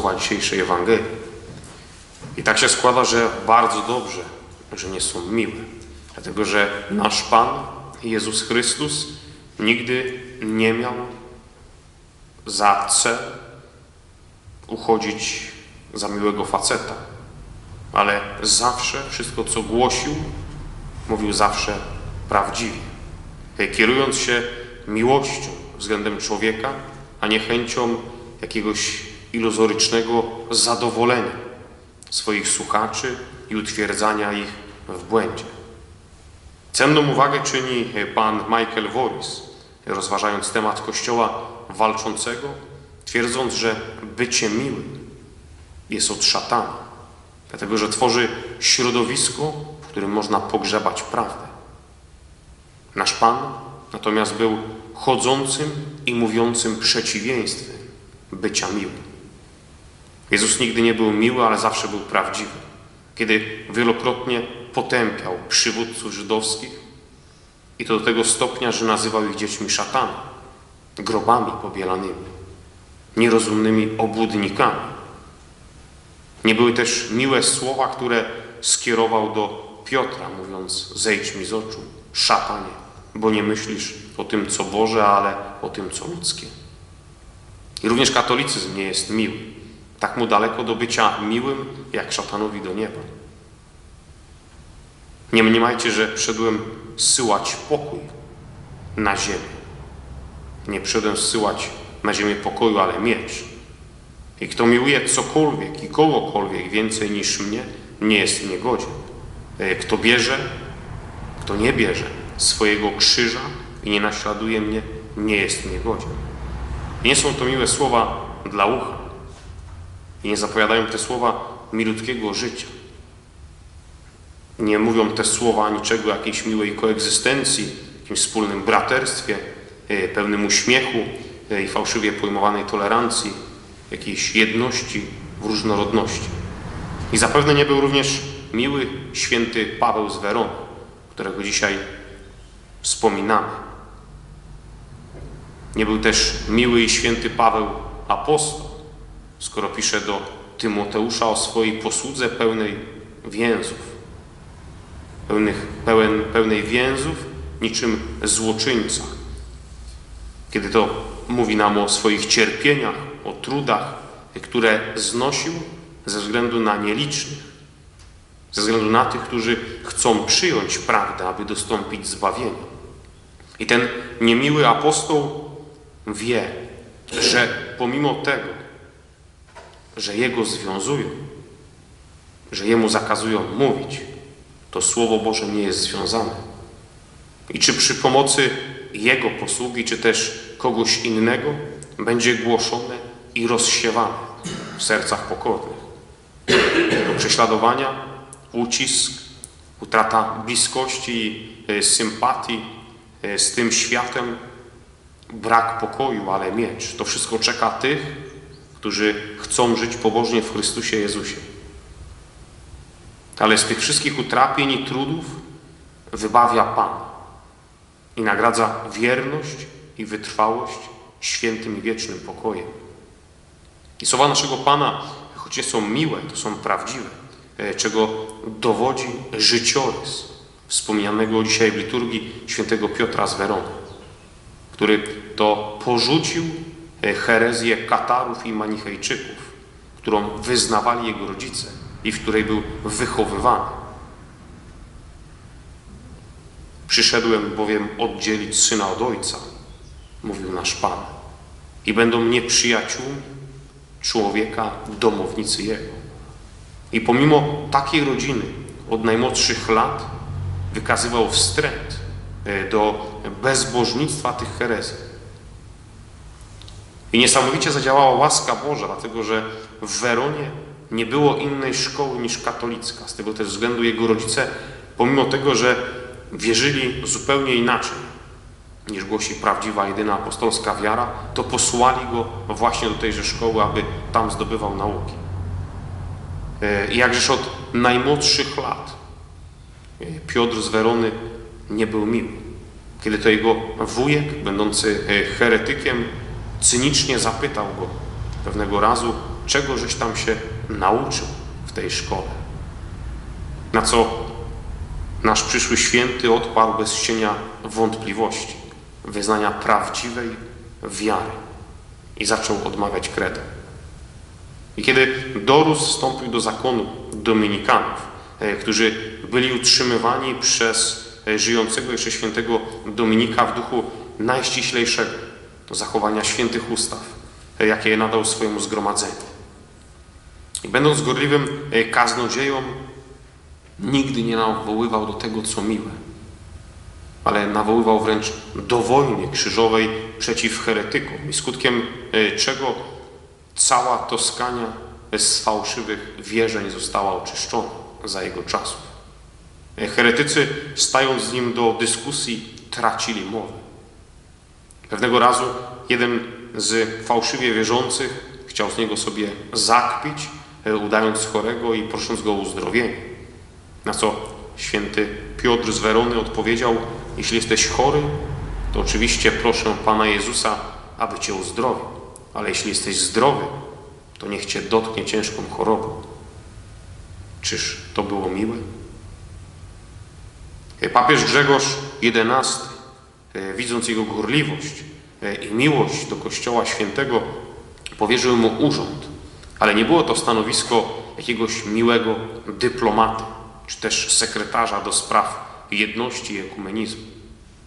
słowa dzisiejszej Ewangelii. I tak się składa, że bardzo dobrze, że nie są miłe. Dlatego, że nasz Pan, Jezus Chrystus, nigdy nie miał za cel uchodzić za miłego faceta, ale zawsze wszystko, co głosił, mówił zawsze prawdziwie, kierując się miłością względem człowieka, a nie chęcią jakiegoś iluzorycznego zadowolenia swoich słuchaczy i utwierdzania ich w błędzie. Cenną uwagę czyni pan Michael Voris, rozważając temat Kościoła walczącego, twierdząc, że bycie miłym jest od szatana, dlatego że tworzy środowisko, w którym można pogrzebać prawdę. Nasz Pan natomiast był chodzącym i mówiącym przeciwieństwem bycia miłym. Jezus nigdy nie był miły, ale zawsze był prawdziwy. Kiedy wielokrotnie potępiał przywódców żydowskich i to do tego stopnia, że nazywał ich dziećmi szatana, grobami pobielanymi, nierozumnymi obłudnikami. Nie były też miłe słowa, które skierował do Piotra, mówiąc: Zejdź mi z oczu, szatanie, bo nie myślisz o tym, co Boże, ale o tym, co ludzkie. I również katolicyzm nie jest miły. Tak mu daleko do bycia miłym, jak szatanowi do nieba. Nie mniemajcie, że przyszedłem zsyłać pokój na ziemię. Nie przyszedłem zsyłać na ziemię pokoju, ale miecz. I kto miłuje cokolwiek i kogokolwiek więcej niż mnie, nie jest mnie godzien. Kto bierze, kto nie bierze swojego krzyża i nie naśladuje mnie, nie jest mnie godzien. I nie są to miłe słowa dla ucha. I nie zapowiadają te słowa milutkiego życia. Nie mówią te słowa niczego jakiejś miłej koegzystencji, jakimś wspólnym braterstwie, pełnym uśmiechu i fałszywie pojmowanej tolerancji, jakiejś jedności w różnorodności. I zapewne nie był również miły święty Paweł z Werony, którego dzisiaj wspominamy. Nie był też miły i święty Paweł apostoł, skoro pisze do Tymoteusza o swojej posłudze pełnej więzów, pełnych, pełen, pełnej więzów, niczym złoczyńca. Kiedy to mówi nam o swoich cierpieniach, o trudach, które znosił ze względu na nielicznych, ze względu na tych, którzy chcą przyjąć prawdę, aby dostąpić zbawienia. I ten niemiły apostoł wie, że pomimo tego, że jego związują, że jemu zakazują mówić, to Słowo Boże nie jest związane. I czy przy pomocy jego posługi, czy też kogoś innego będzie głoszone i rozsiewane w sercach pokornych. Do prześladowania, ucisk, utrata bliskości, sympatii z tym światem, brak pokoju, ale miecz. To wszystko czeka tych, którzy chcą żyć pobożnie w Chrystusie Jezusie. Ale z tych wszystkich utrapień i trudów wybawia Pan i nagradza wierność i wytrwałość świętym i wiecznym pokojem. I słowa naszego Pana, choć nie są miłe, to są prawdziwe, czego dowodzi życiorys wspomnianego dzisiaj w liturgii świętego Piotra z Werony, który to porzucił herezję Katarów i Manichejczyków, którą wyznawali jego rodzice i w której był wychowywany. Przyszedłem bowiem oddzielić syna od ojca, mówił nasz Pan, i będą nieprzyjaciółmi człowieka domownicy jego. I pomimo takiej rodziny od najmłodszych lat wykazywał wstręt do bezbożnictwa tych herezji. I niesamowicie zadziałała łaska Boża, dlatego że w Weronie nie było innej szkoły niż katolicka. Z tego też względu jego rodzice, pomimo tego, że wierzyli zupełnie inaczej niż głosi prawdziwa, jedyna apostolska wiara, to posłali go właśnie do tejże szkoły, aby tam zdobywał nauki. I jakżeż od najmłodszych lat Piotr z Werony nie był miły. Kiedy to jego wujek, będący heretykiem, cynicznie zapytał go pewnego razu, czego żeś tam się nauczył w tej szkole. Na co nasz przyszły święty odparł bez cienia wątpliwości, wyznania prawdziwej wiary i zaczął odmawiać kredę. I kiedy dorósł, wstąpił do zakonu dominikanów, e, którzy byli utrzymywani przez e, żyjącego jeszcze świętego Dominika w duchu najściślejszego zachowania świętych ustaw, e, jakie nadał swojemu zgromadzeniu. I będąc gorliwym kaznodzieją, nigdy nie nawoływał do tego, co miłe, ale nawoływał wręcz do wojny krzyżowej przeciw heretykom i skutkiem czego Cała Toskania z fałszywych wierzeń została oczyszczona za jego czasów. Heretycy, stając z nim do dyskusji, tracili mowę. Pewnego razu jeden z fałszywie wierzących chciał z niego sobie zakpić, udając chorego i prosząc go o uzdrowienie. Na co święty Piotr z Werony odpowiedział: Jeśli jesteś chory, to oczywiście proszę Pana Jezusa, aby cię uzdrowił ale jeśli jesteś zdrowy, to niech cię dotknie ciężką chorobą. Czyż to było miłe? Papież Grzegorz XI, e, widząc jego gorliwość e, i miłość do Kościoła Świętego, powierzył mu urząd, ale nie było to stanowisko jakiegoś miłego dyplomaty, czy też sekretarza do spraw jedności i ekumenizmu,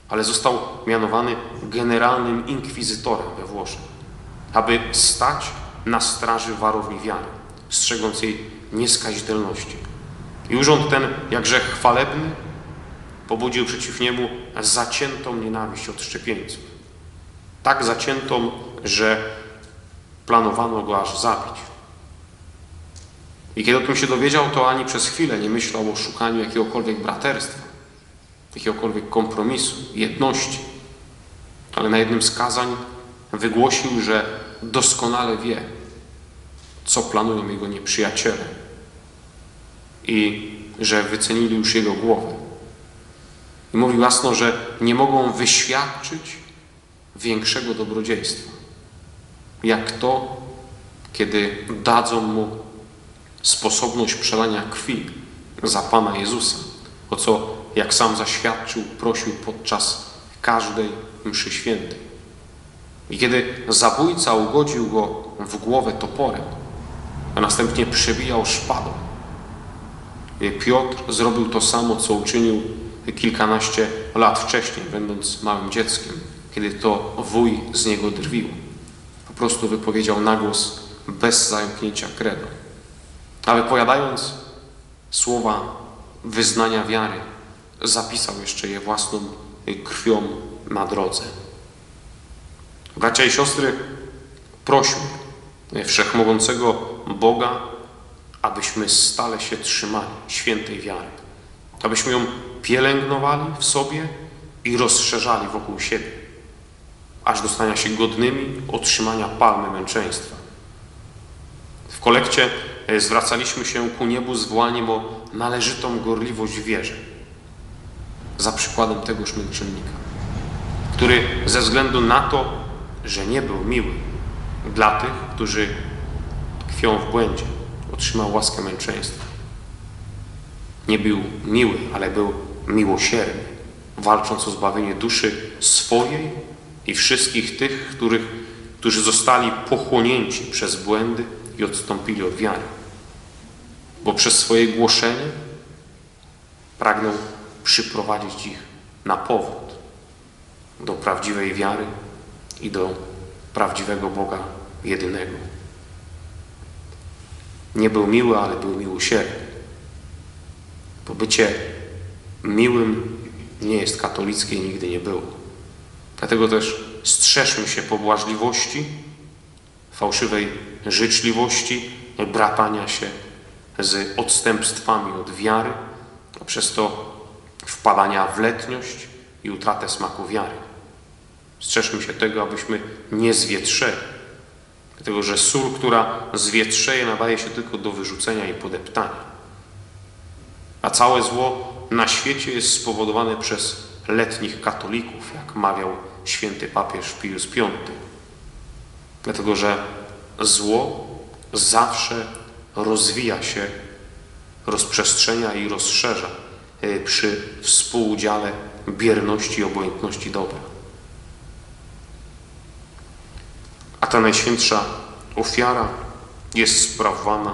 ale został mianowany generalnym inkwizytorem we Włoszech aby stać na straży warowni wiary, strzegąc jej nieskazitelności. I urząd ten, jakże chwalebny, pobudził przeciw niemu zaciętą nienawiść od szczepieńców. Tak zaciętą, że planowano go aż zabić. I kiedy o tym się dowiedział, to ani przez chwilę nie myślał o szukaniu jakiegokolwiek braterstwa, jakiegokolwiek kompromisu, jedności. Ale na jednym z kazań wygłosił, że doskonale wie, co planują jego nieprzyjaciele i że wycenili już jego głowę. I mówił jasno, że nie mogą wyświadczyć większego dobrodziejstwa, jak to, kiedy dadzą mu sposobność przelania krwi za Pana Jezusa, o co, jak sam zaświadczył, prosił podczas każdej mszy świętej. I kiedy zabójca ugodził go w głowę toporem, a następnie przebijał szpadą, Piotr zrobił to samo, co uczynił kilkanaście lat wcześniej, będąc małym dzieckiem, kiedy to wuj z niego drwił. Po prostu wypowiedział na głos bez zająknięcia kredą. Ale powiadając słowa wyznania wiary, zapisał jeszcze je własną krwią na drodze. Bracia i siostry, prośmy Wszechmogącego Boga, abyśmy stale się trzymali świętej wiary, abyśmy ją pielęgnowali w sobie i rozszerzali wokół siebie, aż do stania się godnymi otrzymania palmy męczeństwa. W kolekcie e, zwracaliśmy się ku niebu z wołaniem o należytą gorliwość wierze, za przykładem tegoż męczennika, który ze względu na to, że nie był miły dla tych, którzy tkwią w błędzie. Otrzymał łaskę męczeństwa. Nie był miły, ale był miłosierny, walcząc o zbawienie duszy swojej i wszystkich tych, których, którzy zostali pochłonięci przez błędy i odstąpili od wiary. Bo przez swoje głoszenie pragnął przyprowadzić ich na powrót do prawdziwej wiary i do prawdziwego Boga jedynego. Nie był miły, ale był miłosierny. Bo bycie miłym nie jest katolickie i nigdy nie było. Dlatego też strzeżmy się pobłażliwości, fałszywej życzliwości, bratania się z odstępstwami od wiary, a przez to wpadania w letniość i utratę smaku wiary. Strzeżmy się tego, abyśmy nie zwietrzeli. Dlatego, że sól, która zwietrzeje, nadaje się tylko do wyrzucenia i podeptania. A całe zło na świecie jest spowodowane przez letnich katolików, jak mawiał święty papież Pius V. Dlatego, że zło zawsze rozwija się, rozprzestrzenia i rozszerza e, przy współudziale bierności i obojętności dobra. A ta najświętsza ofiara jest sprawowana